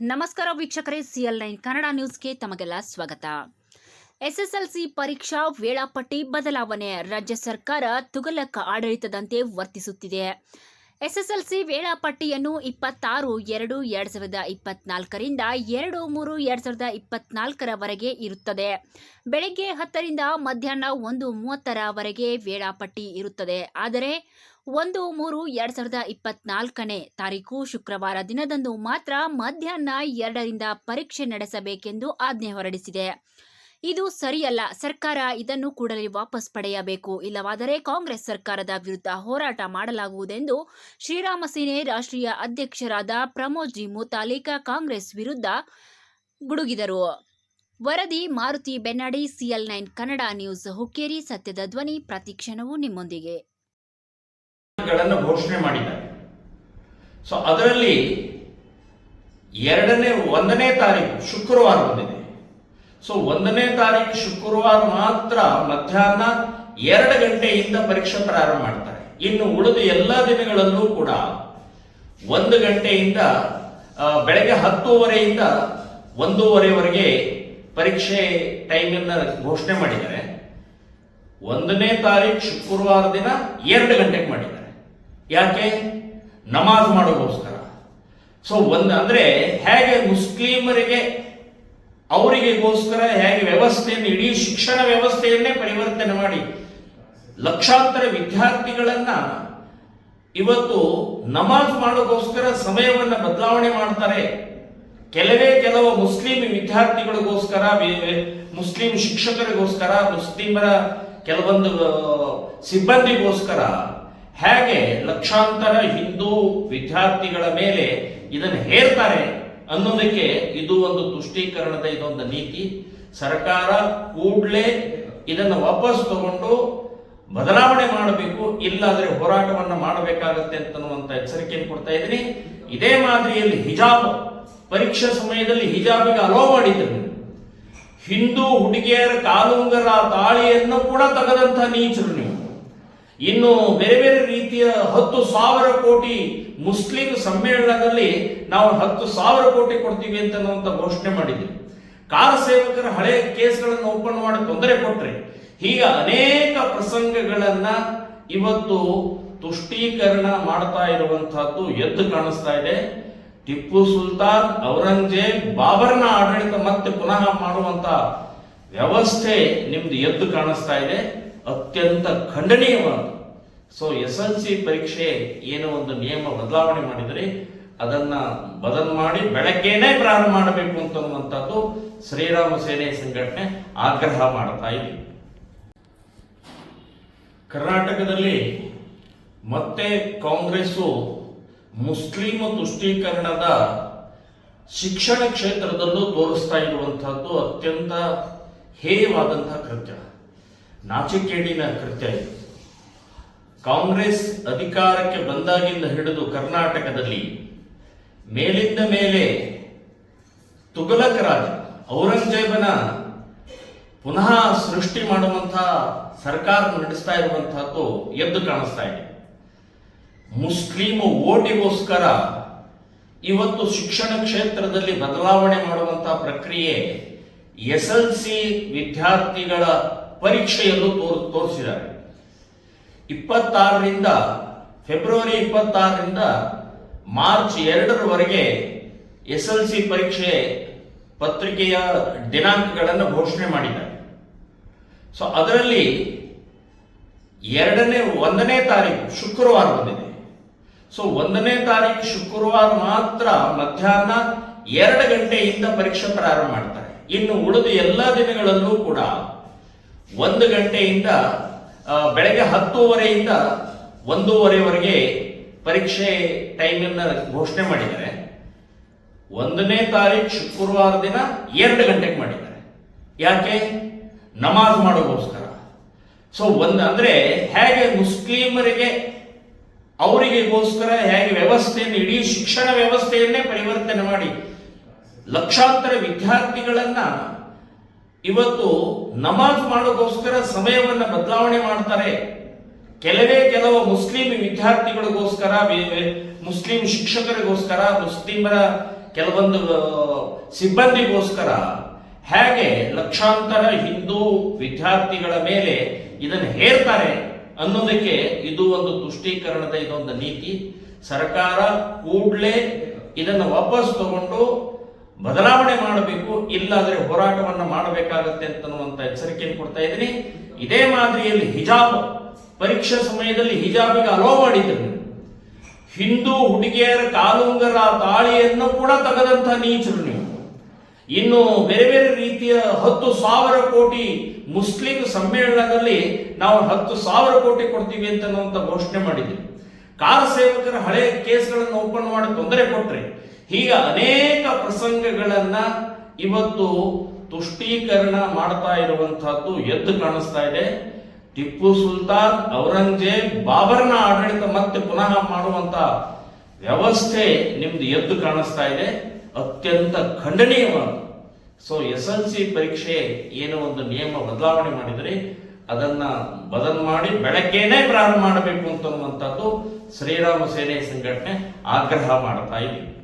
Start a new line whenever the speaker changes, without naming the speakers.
ನಮಸ್ಕಾರ ವೀಕ್ಷಕರೇ, CL nine Kannada ನ್ಯೂಸ್ಗೆ ತಮಗೆಲ್ಲ ಸ್ವಾಗತ. ಎಸ್ಎಸ್ಎಲ್ಸಿ ಪರೀಕ್ಷಾ ವೇಳಾಪಟ್ಟಿ ಬದಲಾವಣೆ, ರಾಜ್ಯ ಸರ್ಕಾರ ತುಗಲಕ ಆಡಳಿತದಂತೆ ವರ್ತಿಸುತ್ತಿದೆ. ಎಸ್ಎಸ್ಎಲ್ಸಿ ವೇಳಾಪಟ್ಟಿಯನ್ನು ಇಪ್ಪತ್ತಾರು, ಎರಡು ಎರಡು ಸಾವಿರದ ಇಪ್ಪತ್ನಾಲ್ಕರಿಂದ ಎರಡು, ಮೂರು, ಎರಡು ಸಾವಿರದ ಇಪ್ಪತ್ನಾಲ್ಕರವರೆಗೆ ಇರುತ್ತದೆ. ಬೆಳಗ್ಗೆ ಹತ್ತರಿಂದ ಮಧ್ಯಾಹ್ನ ಒಂದು ಮೂವತ್ತರವರೆಗೆ ವೇಳಾಪಟ್ಟಿ ಇರುತ್ತದೆ. ಆದರೆ ಒಂದು, ಮೂರು, ಎರಡು ಸಾವಿರದ ಇಪ್ಪತ್ನಾಲ್ಕನೇ ತಾರೀಕು ಶುಕ್ರವಾರ ದಿನದಂದು ಮಾತ್ರ ಮಧ್ಯಾಹ್ನ ಎರಡರಿಂದ ಪರೀಕ್ಷೆ ನಡೆಸಬೇಕೆಂದು ಆಜ್ಞೆ ಹೊರಡಿಸಿದೆ. ಇದು ಸರಿಯಲ್ಲ. ಸರ್ಕಾರ ಇದನ್ನು ಕೂಡಲೇ ವಾಪಸ್ ಪಡೆಯಬೇಕು. ಇಲ್ಲವಾದರೆ ಕಾಂಗ್ರೆಸ್ ಸರ್ಕಾರದ ವಿರುದ್ಧ ಹೋರಾಟ ಮಾಡಲಾಗುವುದೆಂದು ಶ್ರೀರಾಮ ಸೇನೆ ರಾಷ್ಟ್ರೀಯ ಅಧ್ಯಕ್ಷರಾದ ಪ್ರಮೋದ್ ಜಿ ಮುತಾಲಿಕ ಕಾಂಗ್ರೆಸ್ ವಿರುದ್ಧ ಗುಡುಗಿದರು. ವರದಿ, Maruti Bennadi, CL nine Kannada news, Hukkeri, ಸತ್ಯದ ಧ್ವನಿ ಪ್ರತಿಕ್ಷಣವು ನಿಮ್ಮೊಂದಿಗೆ.
ಘೋಷಣೆ ಮಾಡಿದ್ದಾರೆ. ಎರಡನೇ, ಒಂದನೇ ತಾರೀಕು ಶುಕ್ರವಾರ ಬಂದಿದೆ. ಸೊ ಒಂದನೇ ತಾರೀಕು ಶುಕ್ರವಾರ ಮಾತ್ರ ಮಧ್ಯಾಹ್ನ ಎರಡು ಗಂಟೆಯಿಂದ ಪರೀಕ್ಷೆ ಪ್ರಾರಂಭ ಮಾಡ್ತಾರೆ. ಇನ್ನು ಉಳಿದ ಎಲ್ಲ ದಿನಗಳಲ್ಲೂ ಕೂಡ ಒಂದು ಗಂಟೆಯಿಂದ ಬೆಳಗ್ಗೆ ಹತ್ತೂವರೆಯಿಂದ ಒಂದೂವರೆವರೆಗೆ ಪರೀಕ್ಷೆ ಟೈಮನ್ನು ಘೋಷಣೆ ಮಾಡಿದ್ದಾರೆ. ಒಂದನೇ ತಾರೀಕು ಶುಕ್ರವಾರ ದಿನ ಎರಡು ಗಂಟೆಗೆ ಮಾಡಿದ್ದಾರೆ. ಯಾಕೆ? ನಮಾಜ್ ಮಾಡೋಕ್ಕೋಸ್ಕರ ಸೊ ಒಂದು, ಅಂದ್ರೆ ಹೇಗೆ ಮುಸ್ಲಿಮರಿಗೆ ಅವರಿಗೆಗೋಸ್ಕರ ಹೇಗೆ ವ್ಯವಸ್ಥೆಯನ್ನು, ಇಡೀ ಶಿಕ್ಷಣ ವ್ಯವಸ್ಥೆಯನ್ನೇ ಪರಿವರ್ತನೆ ಮಾಡಿ ಲಕ್ಷಾಂತರ ವಿದ್ಯಾರ್ಥಿಗಳನ್ನ ಇವತ್ತು ನಮಾಜ್ ಮಾಡೋಕ್ಕೋಸ್ಕರ ಸಮಯವನ್ನ ಬದಲಾವಣೆ ಮಾಡ್ತಾರೆ. ಕೆಲವೇ ಕೆಲವು ಮುಸ್ಲಿಂ ವಿದ್ಯಾರ್ಥಿಗಳಿಗೋಸ್ಕರ ಮುಸ್ಲಿಂ ಶಿಕ್ಷಕರಿಗೋಸ್ಕರ, ಮುಸ್ಲಿಮರ ಕೆಲವೊಂದು ಸಿಬ್ಬಂದಿಗೋಸ್ಕರ ಹೇಗೆ ಲಕ್ಷಾಂತರ ಹಿಂದೂ ವಿದ್ಯಾರ್ಥಿಗಳ ಮೇಲೆ ಇದನ್ನು ಹೇರ್ತಾರೆ. ಅನ್ನೋದಕ್ಕೆ ಇದು ಒಂದು ತುಷ್ಟೀಕರಣದ ಇದೊಂದು ನೀತಿ. ಸರ್ಕಾರ ಕೂಡಲೇ ಇದನ್ನು ವಾಪಸ್ ತಗೊಂಡು ಬದಲಾವಣೆ ಮಾಡಬೇಕು, ಇಲ್ಲಾದ್ರೆ ಹೋರಾಟವನ್ನ ಮಾಡಬೇಕಾಗತ್ತೆ ಅಂತನ್ನುವಂತ ಎಚ್ಚರಿಕೆಯನ್ನು ಕೊಡ್ತಾ ಇದ್ದೀನಿ. ಇದೇ ಮಾದರಿಯಲ್ಲಿ ಹಿಜಾಬ್, ಪರೀಕ್ಷಾ ಸಮಯದಲ್ಲಿ ಹಿಜಾಬಿಗೆ ಅಲೋ ಮಾಡಿದ್ರು. ಹಿಂದೂ ಹುಡುಗಿಯರ ಕಾಲುಂಗರ ತಾಳಿಯನ್ನು ಕೂಡ ತೆಗೆದಂತ ನೀಚರು ನೀವು. ಇನ್ನು ಬೇರೆ ಬೇರೆ ರೀತಿಯ ಹತ್ತು ಸಾವಿರ ಕೋಟಿ ಮುಸ್ಲಿಂ ಸಮ್ಮೇಳನದಲ್ಲಿ ನಾವು ಹತ್ತು ಸಾವಿರ ಕೋಟಿ ಕೊಡ್ತೀವಿ ಅಂತ ಘೋಷಣೆ ಮಾಡಿದ್ವಿ ಕಾರ ಸೇವಕರ ಹಳೆ ಕೇಸ್ಗಳನ್ನು ಓಪನ್ ಮಾಡಿ ತೊಂದರೆ ಕೊಟ್ರೆ ಹೀಗೆ ಅನೇಕ ಪ್ರಸಂಗಗಳನ್ನ ಇವತ್ತು ತುಷ್ಟೀಕರಣ ಮಾಡ್ತಾ ಇರುವಂತಹದ್ದು ಎದ್ದು ಕಾಣಿಸ್ತಾ ಇದೆ. ಟಿಪ್ಪು ಸುಲ್ತಾನ್, ಔರಂಗಜೇಬ್, ಬಾಬರ್ನ ಆಡಳಿತ ಮತ್ತೆ ಪುನಃ ಮಾಡುವಂತ ವ್ಯವಸ್ಥೆ ನಿಮ್ದು ಎದ್ದು ಕಾಣಿಸ್ತಾ ಇದೆ. ಅತ್ಯಂತ ಖಂಡನೀಯವಾದ. ಸೊ ಎಸ್ ಎಲ್ ಸಿ ಪರೀಕ್ಷೆ ಏನೋ ಒಂದು ನಿಯಮ ಬದಲಾವಣೆ ಮಾಡಿದರೆ ಅದನ್ನ ಬದಲ್ ಮಾಡಿ ಬೆಳಗ್ಗೆನೇ ಪ್ರಾರಂಭ ಮಾಡಬೇಕು ಅಂತನ್ನುವಂಥದ್ದು ಶ್ರೀರಾಮ ಸೇನೆ ಸಂಘಟನೆ ಆಗ್ರಹ ಮಾಡ್ತಾ ಇದೆ. ಕರ್ನಾಟಕದಲ್ಲಿ ಮತ್ತೆ ಕಾಂಗ್ರೆಸ್ಸು ಮುಸ್ಲಿಂ ತುಷ್ಟೀಕರಣದ ಶಿಕ್ಷಣ ಕ್ಷೇತ್ರದಲ್ಲೂ ತೋರಿಸ್ತಾ ಇರುವಂತಹದ್ದು ಅತ್ಯಂತ ಹೇಯವಾದಂತಹ ಕೃತ್ಯ. ನಾಚಿಕೇಡಿನ ಕೃತ್ಯ ಇದು. ಕಾಂಗ್ರೆಸ್ ಅಧಿಕಾರಕ್ಕೆ ಬಂದಾಗಿಂದ ಹಿಡಿದು ಕರ್ನಾಟಕದಲ್ಲಿ ಮೇಲಿಂದ ಮೇಲೆ ತುಗಲಕ್ ರಾಜ ಔರಂಗಜೇಬನ ಪುನಃ ಸೃಷ್ಟಿ ಮಾಡುವಂತಹ ಸರ್ಕಾರ ನಡೆಸ್ತಾ ಇರುವಂತಹದ್ದು ಎದ್ದು ಕಾಣಿಸ್ತಾ ಇದೆ. ಮುಸ್ಲಿಂ ಓಟಿಗೋಸ್ಕರ ಇವತ್ತು ಶಿಕ್ಷಣ ಕ್ಷೇತ್ರದಲ್ಲಿ ಬದಲಾವಣೆ ಮಾಡುವಂತಹ ಪ್ರಕ್ರಿಯೆ ಎಸ್ ಎಲ್ ಸಿ ವಿದ್ಯಾರ್ಥಿಗಳ ಪರೀಕ್ಷೆಯಲ್ಲೂ ತೋರ್, ತೋರಿಸಿದ್ದಾರೆ. ಇಪ್ಪತ್ತಾರರಿಂದ, ಫೆಬ್ರವರಿ ಇಪ್ಪತ್ತಾರರಿಂದ ಮಾರ್ಚ್ ಎರಡರವರೆಗೆ ಎಸ್ ಎಲ್ ಸಿ ಪರೀಕ್ಷೆ ಪತ್ರಿಕೆಯ ದಿನಾಂಕಗಳನ್ನು ಘೋಷಣೆ ಮಾಡಿದ್ದಾರೆ. ಸೊ, ಅದರಲ್ಲಿ ಎರಡನೇ, ಒಂದನೇ ತಾರೀಕು ಶುಕ್ರವಾರ ಬಂದಿದೆ. ಸೊ, ಒಂದನೇ ತಾರೀಕು ಶುಕ್ರವಾರ ಮಾತ್ರ ಮಧ್ಯಾಹ್ನ ಎರಡು ಗಂಟೆಯಿಂದ ಪರೀಕ್ಷೆ ಪ್ರಾರಂಭ ಮಾಡ್ತಾರೆ. ಇನ್ನು ಉಳಿದ ಎಲ್ಲ ದಿನಗಳಲ್ಲೂ ಕೂಡ ಒಂದು ಗಂಟೆಯಿಂದ ಬೆಳಗ್ಗೆ ಹತ್ತೂವರೆಯಿಂದ ಒಂದೂವರೆವರೆಗೆ ಪರೀಕ್ಷೆ ಟೈಮನ್ನು ಘೋಷಣೆ ಮಾಡಿದ್ದಾರೆ. ಒಂದನೇ ತಾರೀಕು ಶುಕ್ರವಾರ ದಿನ ಎರಡು ಗಂಟೆಗೆ ಮಾಡಿದ್ದಾರೆ. ಯಾಕೆ? ನಮಾಜ್ ಮಾಡೋಕ್ಕೋಸ್ಕರ ಸೊ ಒಂದು ಅಂದ್ರೆ ಹೇಗೆ ಮುಸ್ಲಿಮರಿಗೆ ಅವರಿಗೆಗೋಸ್ಕರ ಹೇಗೆ ವ್ಯವಸ್ಥೆಯನ್ನು, ಇಡೀ ಶಿಕ್ಷಣ ವ್ಯವಸ್ಥೆಯನ್ನೇ ಪರಿವರ್ತನೆ ಮಾಡಿ ಲಕ್ಷಾಂತರ ವಿದ್ಯಾರ್ಥಿಗಳನ್ನ ಇವತ್ತು ನಮಾಜ್ ಮಾಡೋಕ್ಕೋಸ್ಕರ ಸಮಯವನ್ನ ಬದಲಾವಣೆ ಮಾಡ್ತಾರೆ. ಕೆಲವೇ ಕೆಲವು ಮುಸ್ಲಿಂ ವಿದ್ಯಾರ್ಥಿಗಳಿಗೋಸ್ಕರ ಮುಸ್ಲಿಂ ಶಿಕ್ಷಕರಿಗೋಸ್ಕರ, ಮುಸ್ಲಿಮರ ಕೆಲವೊಂದು ಸಿಬ್ಬಂದಿಗೋಸ್ಕರ, ಹೇಗೆ ಲಕ್ಷಾಂತರ ಹಿಂದೂ ವಿದ್ಯಾರ್ಥಿಗಳ ಮೇಲೆ ಇದನ್ನು ಹೇರ್ತಾರೆ ಅನ್ನೋದಕ್ಕೆ ಇದು ಒಂದು ತುಷ್ಟೀಕರಣದ ಇದೊಂದು ನೀತಿ. ಸರ್ಕಾರ ಕೂಡಲೇ ಇದನ್ನು ವಾಪಸ್ ತಗೊಂಡು ಬದಲಾವಣೆ ಮಾಡಬೇಕು, ಇಲ್ಲಾದ್ರೆ ಹೋರಾಟವನ್ನು ಮಾಡಬೇಕಾಗತ್ತೆ ಅಂತ ಎಚ್ಚರಿಕೆಯನ್ನು ಕೊಡ್ತಾ ಇದ್ದೀನಿ. ಇದೇ ಮಾದರಿಯಲ್ಲಿ ಹಿಜಾಬ್, ಪರೀಕ್ಷಾ ಸಮಯದಲ್ಲಿ ಹಿಜಾಬಿಗೆ ಅಲೋ ಮಾಡಿದ್ರು. ಹಿಂದೂ ಹುಡುಗಿಯರ ಕಾಲುಂಗರ ತಾಳಿಯನ್ನು ಕೂಡ ತೆಗೆದಂತಹ ನೀಚರು ನೀವು. ಇನ್ನು ಬೇರೆ ಬೇರೆ ರೀತಿಯ ಹತ್ತು ಸಾವಿರ ಕೋಟಿ ಮುಸ್ಲಿಂ ಸಮ್ಮೇಳನದಲ್ಲಿ ನಾವು ಹತ್ತು ಸಾವಿರ ಕೋಟಿ ಕೊಡ್ತೀವಿ ಅಂತ ಅನ್ನುವಂಥ ಘೋಷಣೆ ಮಾಡಿದ್ವಿ. ಕಾರ್ ಸೇವಕರ ಹಳೆ ಕೇಸ್ಗಳನ್ನು ಓಪನ್ ಮಾಡಿ ತೊಂದರೆ ಕೊಟ್ರಿ ಹೀಗೆ ಅನೇಕ ಪ್ರಸಂಗಗಳನ್ನ ಇವತ್ತು ತುಷ್ಟೀಕರಣ ಮಾಡ್ತಾ ಇರುವಂತಹದ್ದು ಎದ್ದು ಕಾಣಿಸ್ತಾ ಇದೆ. ಟಿಪ್ಪು ಸುಲ್ತಾನ್, ಔರಂಗಜೇಬ್, ಬಾಬರ್ನ ಆಡಳಿತ ಮತ್ತೆ ಪುನಃ ಮಾಡುವಂತ ವ್ಯವಸ್ಥೆ ನಿಮ್ದು ಎದ್ದು ಕಾಣಿಸ್ತಾ ಇದೆ. ಅತ್ಯಂತ ಖಂಡನೀಯವಾದ. ಸೊ ಎಸ್ ಎಲ್ ಸಿ ಪರೀಕ್ಷೆ ಏನೋ ಒಂದು ನಿಯಮ ಬದಲಾವಣೆ ಮಾಡಿದರೆ ಅದನ್ನ ಬದಲ್ ಮಾಡಿ ಬೆಳಗ್ಗೆನೆ ಪ್ರಾರಂಭ ಮಾಡಬೇಕು ಅಂತನ್ನುವಂಥದ್ದು ಶ್ರೀರಾಮ ಸೇನೆ ಸಂಘಟನೆ ಆಗ್ರಹ ಮಾಡ್ತಾ ಇದೆ.